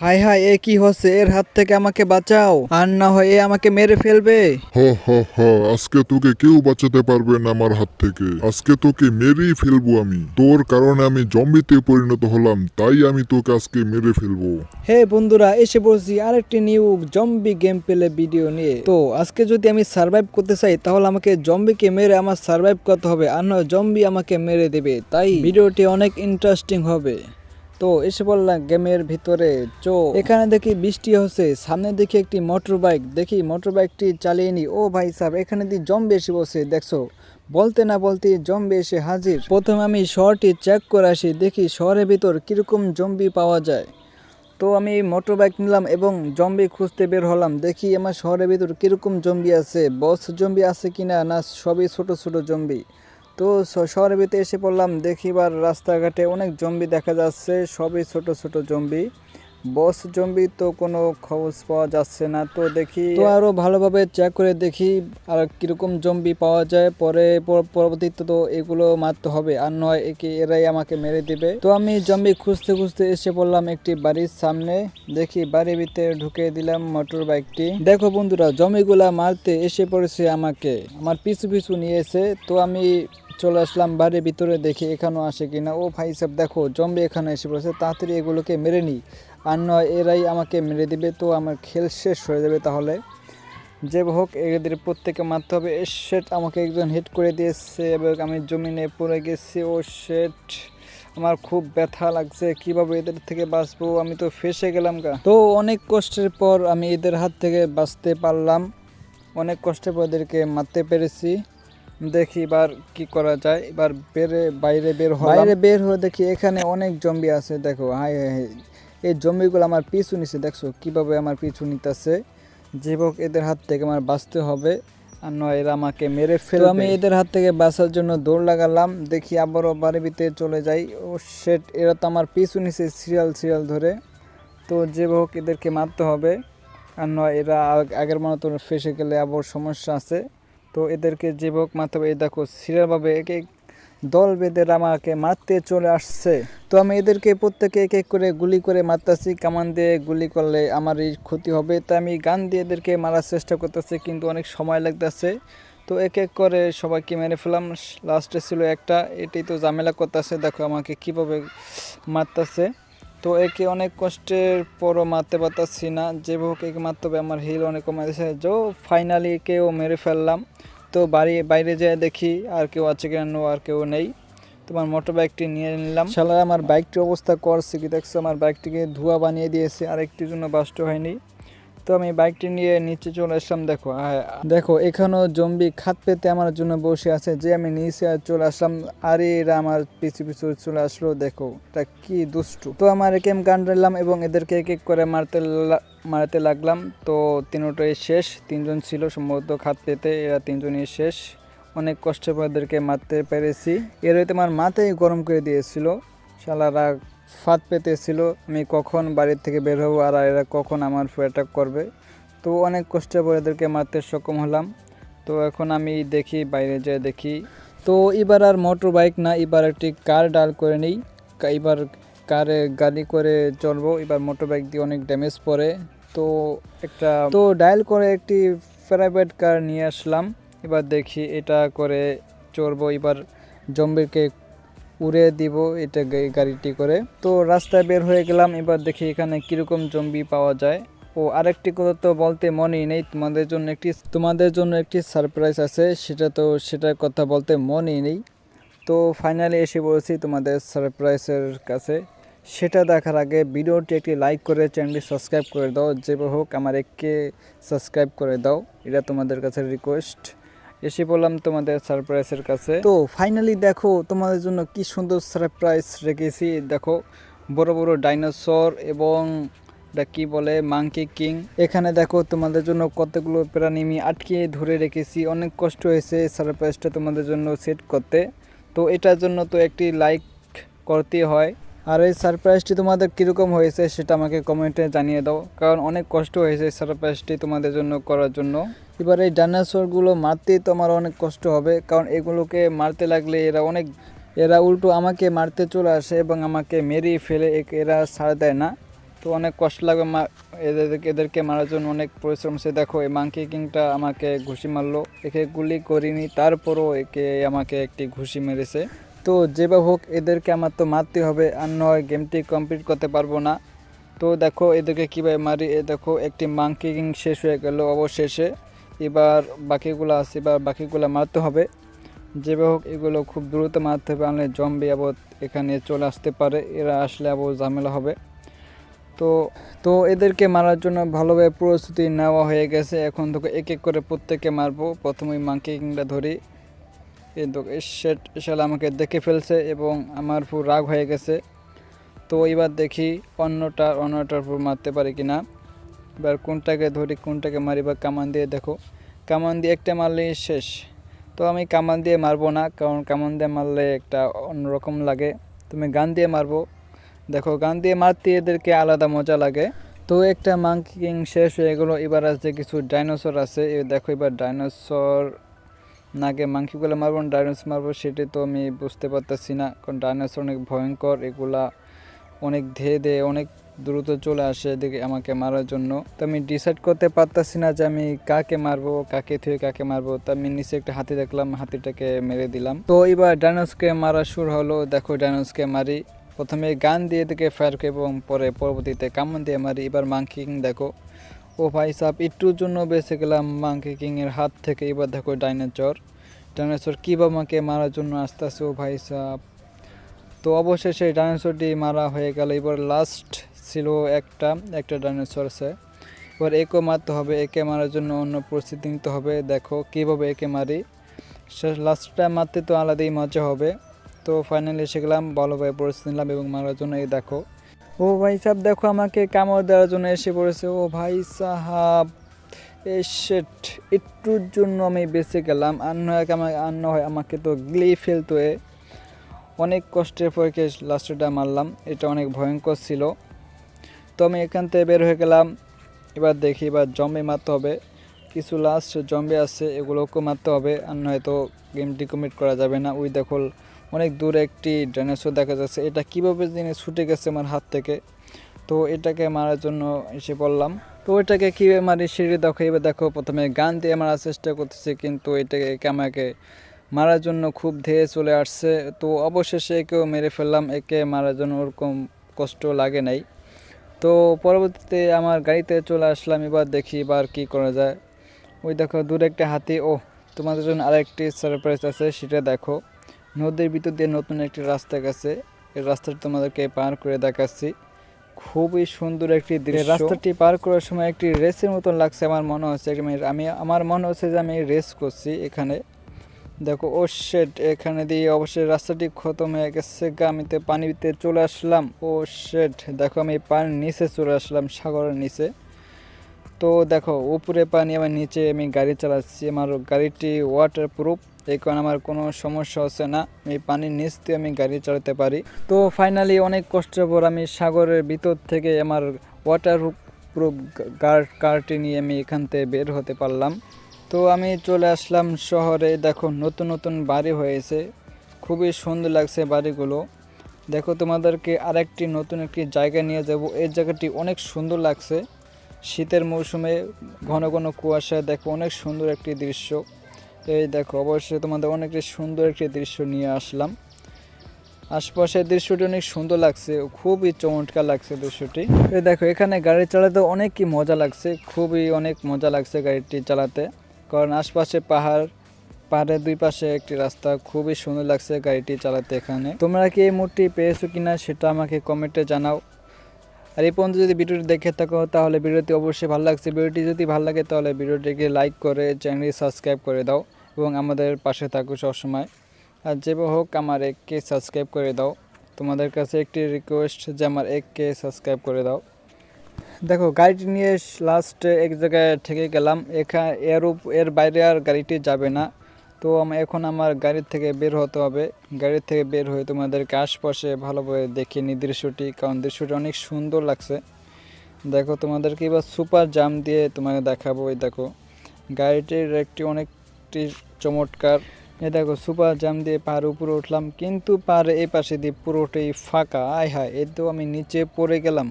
High high এ কি হচ্ছে? এর হাত থেকে আমাকে বাঁচাও। আর না হয় এ আমাকে মেরে ফেলবে। হ হ হ আজকে তোকে কেউ বাঁচাতে পারবে না আমার হাত থেকে। আজকে তোকে মেরেই ফেলব আমি। তোর কারণে আমি জম্বিতে পরিণত হলাম তাই আমি তোকে আজকে মেরে ফেলব। হে বন্ধুরা এসে পড়ছি আরেকটি new zombie game play video নিয়ে। তো আজকে যদি আমি সার্ভাইভ করতে চাই তাহলে আমাকে জম্বিকে মেরে আমার সার্ভাইভ করতে হবে। আর নয় জম্বি আমাকে মেরে দেবে। তাই ভিডিওটি অনেক ইন্টারেস্টিং হবে। তো এসে বললাম, গেমের ভিতরে চো। এখানে দেখি বৃষ্টি হচ্ছে, সামনে দেখি একটি মোটর বাইক দেখি মোটর বাইকটি চালিয়ে নি। ও ভাই সাহেব, এখানে দিয়ে জম্বি এসে বসে, দেখছ? বলতে না বলতে জম্বি এসে হাজির। প্রথমে আমি শহরটি চেক করে আসি, দেখি শহরের ভিতর কীরকম জম্বি পাওয়া যায়। তো আমি মোটর বাইক নিলাম এবং জম্বি খুঁজতে বের হলাম। দেখি আমার শহরের ভিতর কীরকম জম্বি আছে। বস জম্বি আছে কিনা না, সবই ছোট ছোট জম্বি। তো শহরের ভিতরে এসে পড়লাম, দেখি এবার রাস্তাঘাটে অনেক জম্বি দেখা যাচ্ছে, সবই ছোট ছোট জম্বি। বস জম্বি তো কোনো খবর পাওয়া যাচ্ছে না, তো দেখি তো আরও ভালোভাবে চেক করে দেখি আর কীরকম জম্বি পাওয়া যায়, পরে পরবর্তীতে তো এগুলো মারতে হবে, আর নয় একে এরাই আমাকে মেরে দিবে। তো আমি জম্বি খুঁজতে খুঁজতে এসে পড়লাম একটি বাড়ির সামনে, দেখি বাড়ির ভিতরে ঢুকে দিলাম মোটর বাইকটি। দেখো বন্ধুরা জমিগুলা মারতে এসে পড়েছে আমাকে, আমার পিছু পিছু নিয়েছে, তো আমি চলে আসলাম বাড়ির ভিতরে, দেখি এখানেও আসে কিনা। ও ভাই সাহেব, দেখো, জম্বি এখানে এসে পড়েছে, তাড়াতাড়ি এগুলোকে মেরে নিই আর নয়, এরাই আমাকে মেরে দিবে, তো আমার খেল শেষ হয়ে যাবে তাহলে। যে হোক, এদের প্রত্যেকে মারতে হবে। এ শেট আমাকে একজন হিট করে দিয়েছে এবং আমি জমিনে পড়ে গেছি। ও শেট আমার খুব ব্যথা লাগছে, কীভাবে এদের থেকে বাঁচবো? আমি তো ফেসে গেলাম গা। তো অনেক কষ্টের পর আমি এদের হাত থেকে বাঁচতে পারলাম। অনেক কষ্টের পর এদেরকে মারতে পেরেছি। দেখি এবার কি করা যায়। এবার বেরে বাইরে বের হয় বাইরে বের হয়ে দেখি এখানে অনেক জম্বি আছে দেখো হাই হাই এই জম্বিগুলো আমার পিছু নিছে দেখছ কীভাবে আমার পিছু নিতেছে? যে হোক এদের হাত থেকে আমার বাঁচতে হবে আর নয় এরা আমাকে মেরে ফেলবে। আমি এদের হাত থেকে বাঁচার জন্য দৌড় লাগালাম দেখি আবারও বাড়ির ভিতরে চলে যাই। ও শেট এরা তো আমার পিছু নিছে সিরিয়াল সিরিয়াল ধরে। তো যে হোক এদেরকে মারতে হবে আর নয় এরা আগের মতো ফেসে গেলে আবার সমস্যা আছে। তো এদেরকে যে হোক মারতে হবে, এই দেখো সিরিয়ালভাবে এক এক দল বেঁধে আমাকে মারতে চলে আসছে। তো আমি এদেরকে প্রত্যেকে এক এক করে গুলি করে মারতেছি, কামান দিয়ে গুলি করলে আমার এই ক্ষতি হবে। তাই আমি গান দিয়ে এদেরকে মারার চেষ্টা করতেছি, কিন্তু অনেক সময় লাগতেছে। তো এক এক করে সবাইকে মেরে ফেলাম লাস্টে ছিল একটা, এটাই তো ঝামেলা করতেছে। দেখো আমাকে কীভাবে মারতেছে। তো একে অনেক কষ্টের পরও মারতে পারতাছি না। যে হোক, একে মারতে হবে, আমার হিল অনেক কমে গেছে। যো ফাইনালি কেউ মেরে ফেললাম। তো বাড়ি, বাইরে যেয়ে দেখি আর কেউ আছে কেন আর কেউ নেই। তোমার মোটর বাইকটি নিয়ে নিলাম। শালা, আমার বাইকটির অবস্থা করছে কি দেখছ? আমার বাইকটিকে ধোয়া বানিয়ে দিয়েছে। আর একটির জন্য বাস্ট হয়নি। তো আমি বাইকটি নিয়ে নিচে চলে আসলাম, দেখো। দেখো, এখানেও জম্বি খাত পেতে আমার জন্য বসে আছে। যে আমি নিচে চলে আসলাম, আরে এরা আমার পিছু পিছু চলে আসলো, দেখো। এটা কি দুষ্টু। তো আমার একেম গান নিলাম এবং এদেরকে এক এক করে মারতে মারতে লাগলাম। তো তিনটাই শেষ, তিনজন ছিল সম্ভবত খাত পেতে, এরা তিনজনই শেষ। অনেক কষ্ট করে এদেরকে মারতে পেরেছি। এর হইতে আমার মাথায় গরম করে দিয়েছিল। শালারা ফাঁদ পেতে পেতেছিল আমি কখন বাড়ির থেকে বের হব আর এরা কখন আমার অ্যাটাক করবে? তো অনেক কষ্টে করে এদেরকে মারতে সক্ষম হলাম। তো এখন আমি দেখি, বাইরে যেয়ে দেখি। তো এবার আর মোটর বাইক না, এবার একটি কার ডাল করে নিই। এবার কারে গাড়ি করে চলবো, এবার মোটর বাইক দিয়ে অনেক ড্যামেজ পড়ে। তো একটা, তো ডায়াল করে একটি প্রাইভেট কার নিয়ে আসলাম। এবার দেখি এটা করে চড়বো এবার জম্বিকে উড়ে দিব এটা গাড়িটি করে। তো রাস্তায় বের হয়ে গেলাম, এবার দেখি এখানে কীরকম জম্বি পাওয়া যায়। ও আরেকটি কথা তো বলতে মনেই নেই, তোমাদের জন্য একটি তোমাদের জন্য একটি সারপ্রাইজ আছে, সেটা তো, সেটার কথা বলতে মনেই নেই। তো ফাইনালি এসে বলেছি তোমাদের সারপ্রাইজের কাছে। সেটা দেখার আগে ভিডিওটি একটি লাইক করে চ্যানেলটি সাবস্ক্রাইব করে দাও যে হোক আমার এককে সাবস্ক্রাইব করে দাও। এটা তোমাদের কাছে রিকোয়েস্ট এসে বললাম তোমাদের সারপ্রাইজের কাছে। তো ফাইনালি দেখো, তোমাদের জন্য কি সুন্দর সারপ্রাইজ রেখেছি। দেখো, বড় বড় ডাইনোসর এবং এটা কি বলে মাংকি কিং এখানে দেখো, তোমাদের জন্য কতগুলো প্রাণী আমি আটকে ধরে রেখেছি। অনেক কষ্ট হয়েছে সারপ্রাইজটা তোমাদের জন্য সেট করতে। তো এটার জন্য তো একটি লাইক করতে হয়। আর এই সারপ্রাইজটি তোমাদের কীরকম হয়েছে সেটা আমাকে কমেন্টে জানিয়ে দাও। কারণ অনেক কষ্ট হয়েছে এই সারপ্রাইজটি তোমাদের জন্য, করার জন্য। এবার এই ডাইনোসরগুলো মারতেই তো আমার অনেক কষ্ট হবে, কারণ এগুলোকে মারতে লাগলে এরা অনেক, এরা উল্টো আমাকে মারতে চলে আসে এবং আমাকে মেরিয়ে ফেলে এরা ছাড় দেয় না। তো অনেক কষ্ট লাগবে মা এদেরকে এদেরকে মারার জন্য অনেক পরিশ্রম। সে দেখো, এই মাংকি কিংটা আমাকে ঘুষি মারলো, একে গুলি করিনি, তারপরও একে আমাকে একটি ঘুষি মেরেছে। তো যেভাবে হোক, এদেরকে আমার তো মারতে হবে আর নয় গেমটি কমপ্লিট করতে পারব না। তো দেখো, এদেরকে কীভাবে মারি? এ দেখো, একটি মাংকি কিং শেষ হয়ে গেল অবশেষে। এবার বাকিগুলো আছে, এবার বাকিগুলো মারতে হবে। যেভাবে হোক, এগুলো খুব দ্রুত মারতে হবে আনলে জম্বি আবার এখানে চলে আসতে পারে। এরা আসলে আবার ঝামেলা হবে। তো তো এদেরকে মারার জন্য ভালোভাবে প্রস্তুতি নেওয়া হয়ে গেছে। এখন তোকে এক এক করে প্রত্যেককে মারবো। প্রথমে মাংকি কিংটা ধরি। শালা আমাকে দেখে ফেলছে এবং আমার পুরো রাগ হয়ে গেছে। তো এবার দেখি অন্যটা, অন্যটার উপর মারতে পারি কি না এবার কোনটাকে ধরি, কোনটাকে মারি বা কামান দিয়ে দেখো। কামান দিয়ে একটা মারলেই শেষ। তো আমি কামান দিয়ে মারবো না, কারণ কামান দিয়ে মারলে একটা অন্যরকম লাগে। তুমি গান দিয়ে মারবো। দেখো, গান দিয়ে মারতে এদেরকে আলাদা মজা লাগে। তো একটা মাংকিং শেষ হয়ে গেলো। এবার আছে কিছু ডাইনোসর আছে। দেখো, এবার ডাইনোসর নাকে মাংকিগুলো মারবো, না ডাইনোসর মারবো, সেটি তো আমি বুঝতে পারতেছি না। কারণ ডাইনোসর অনেক ভয়ঙ্কর, এগুলা অনেক ধেয়ে ধেয়ে অনেক দ্রুত চলে আসে এদিকে আমাকে মারার জন্য। তো আমি ডিসাইড করতে পারতাছি না যে আমি কাকে মারবো, কাকে থুয়ে কাকে মারবো। তো আমি নিচে একটা হাতি দেখলাম, হাতিটাকে মেরে দিলাম। তো এবার ডাইনোসকে মারা শুরু হলো। দেখো ডাইনোসকে মারি। প্রথমে গান দিয়ে দিকে ফায়ার করি এবং পরে পরবর্তীতে কামন দিয়ে মারি। এবার মাংকিং দেখো। ও ভাই সাহ একটুর জন্য বেঁচে গেলাম মাংকি কিংয়ের হাত থেকে এবার দেখো ডাইনোসর। ডাইনোসর কীভাবে আমাকে মারার জন্য আসতে আসছে ও ভাই সাহ তো অবশেষে ডাইনোসরটি মারা হয়ে গেল, এবার লাস্ট ছিল একটা একটা ডাইনোসর আছে। এবার একে মারতে হবে, একে মারার জন্য অন্য পরিস্থিতি নিতে হবে, দেখো কীভাবে একে মারি। লাস্টটা মারতে তো আলাদাই মজা হবে। তো ফাইনালি এসে গেলাম, ভালোভাবে পরিস্থিতি নিলাম এবং মারার জন্য এই দেখো। ও ভাই সাহেব, দেখো আমাকে কামড় দেওয়ার জন্য এসে পড়েছে। ও ভাই সাহাব, এ শেট একটুর জন্য আমি বেঁচে গেলাম। আর নয় আমাকে আর না হয় আমাকে তো গ্লি ফেলতো এ। অনেক কষ্টের পরে লাস্টটা মারলাম, এটা অনেক ভয়ঙ্কর ছিল। তো আমি এখান থেকে বের হয়ে গেলাম। এবার দেখি, এবার জম্বি মারতে হবে। কিছু লাস্ট জম্বি আছে, এগুলোকেও মারতে হবে। আর নয়তো গেমটি কমিট করা যাবে না। ওই দেখো অনেক দূরে একটি ডাইনোসর দেখা যাচ্ছে। এটা কীভাবে যিনি ছুটে গেছে আমার হাত থেকে। তো এটাকে মারার জন্য এসে পড়লাম। তো এটাকে কীভাবে মারি সিঁড়ি দেখো, এবার দেখো প্রথমে গান দিয়ে মারার চেষ্টা করতেছে, কিন্তু এটাকে আমাকে মারার জন্য খুব ধেয়ে চলে আসছে। তো অবশেষে একেও মেরে ফেললাম, একে মারার জন্য ওরকম কষ্ট লাগে নাই। তো পরবর্তীতে আমার গাড়িতে চলে আসলাম, এবার দেখি এবার কী করা যায়। ওই দেখো দূরে একটা হাতি ও তোমাদের জন্য আরেকটি সারপ্রাইজ আছে, সেটা দেখো। নদীর ভিতর দিয়ে নতুন একটি রাস্তা গেছে। এই রাস্তাটি তোমাদেরকে পার করে দেখাচ্ছি। খুবই সুন্দর একটি দৃশ্য। রাস্তাটি পার করার সময় একটি রেসের মতন লাগছে আমার মনে হচ্ছে। আমি- আমি আমার মনে হচ্ছে যে আমি রেস করছি এখানে। দেখো ও শেট এখানে দিয়ে অবশ্যই রাস্তাটি খতম হয়ে গেছে। গা আমি তো পানিতে চলে আসলাম। ও শেট দেখো আমি পানির নিচে চলে আসলাম সাগরের নিচে। তো দেখো উপরে পানি আমার নিচে আমি গাড়ি চালাচ্ছি। আমার গাড়িটি ওয়াটার প্রুফ এই কারণে আমার কোনো সমস্যা হচ্ছে না। এই পানির নিচ দিয়ে আমি গাড়ি চালাতে পারি। তো ফাইনালি অনেক কষ্টের পর আমি সাগরের ভিতর থেকে আমার ওয়াটার প্রুফ গার্ড কারটি নিয়ে আমি এখান থেকে বের হতে পারলাম। তো আমি চলে আসলাম শহরে। দেখো নতুন নতুন বাড়ি হয়েছে। খুবই সুন্দর লাগছে বাড়িগুলো। দেখো তোমাদেরকে আরেকটি নতুন একটি জায়গা নিয়ে যাব। এই জায়গাটি অনেক সুন্দর লাগছে। শীতের মৌসুমে ঘন ঘন কুয়াশা দেখো অনেক সুন্দর একটি দৃশ্য। এই দেখো, অবশ্যই তোমাদের অনেক সুন্দর একটি দৃশ্য নিয়ে আসলাম। আশপাশের দৃশ্যটি অনেক সুন্দর লাগছে, খুবই চমৎকার লাগছে দৃশ্যটি। এই দেখো, এখানে গাড়ি চালাতে অনেকই মজা লাগছে, খুবই অনেক মজা লাগছে গাড়িটি চালাতে। কারণ আশপাশে পাহাড়, পাহাড়ের দুই পাশে একটি রাস্তা, খুবই সুন্দর লাগছে গাড়িটি চালাতে এখানে। তোমরা কি এই মুহূর্তে পেয়েছ কিনা সেটা আমাকে কমেন্টে জানাও। আর এই পর্যন্ত যদি ভিডিওটি দেখে থাকো, তাহলে ভিডিওটি অবশ্যই ভালো লাগছে। ভিডিওটি যদি ভালো লাগে, তাহলে ভিডিওটিকে লাইক করে চ্যানেলটি সাবস্ক্রাইব করে দাও। এবং আমাদের পাশে থাকো সবসময়। আর যেভাবে হোক আমার এককে সাবস্ক্রাইব করে দাও। তোমাদের কাছে একটি রিকোয়েস্ট যে আমার এককে সাবস্ক্রাইব করে দাও। দেখো, গাড়িটি নিয়ে লাস্ট এক জায়গায় থেকে গেলাম। এখানে এর এর বাইরে আর গাড়িটি যাবে না। তো আমি, এখন আমার গাড়ির থেকে বের হতে হবে। গাড়ির থেকে বের হয়ে তোমাদেরকে আশপাশে ভালোভাবে দেখে নি দৃশ্যটি, কারণ দৃশ্যটি অনেক সুন্দর লাগছে। দেখো, তোমাদেরকে এবার সুপার জাম দিয়ে তোমাকে দেখাবো। এই দেখো, গাড়িটির একটি অনেকটি চমৎকার, এ দেখো, সুপার জাম দিয়ে পাহাড় উপরে উঠলাম, কিন্তু পাহাড়ে এই পাশে দিয়ে পুরোটাই ফাঁকা। আয় হায় এ তো আমি নিচে পড়ে গেলাম।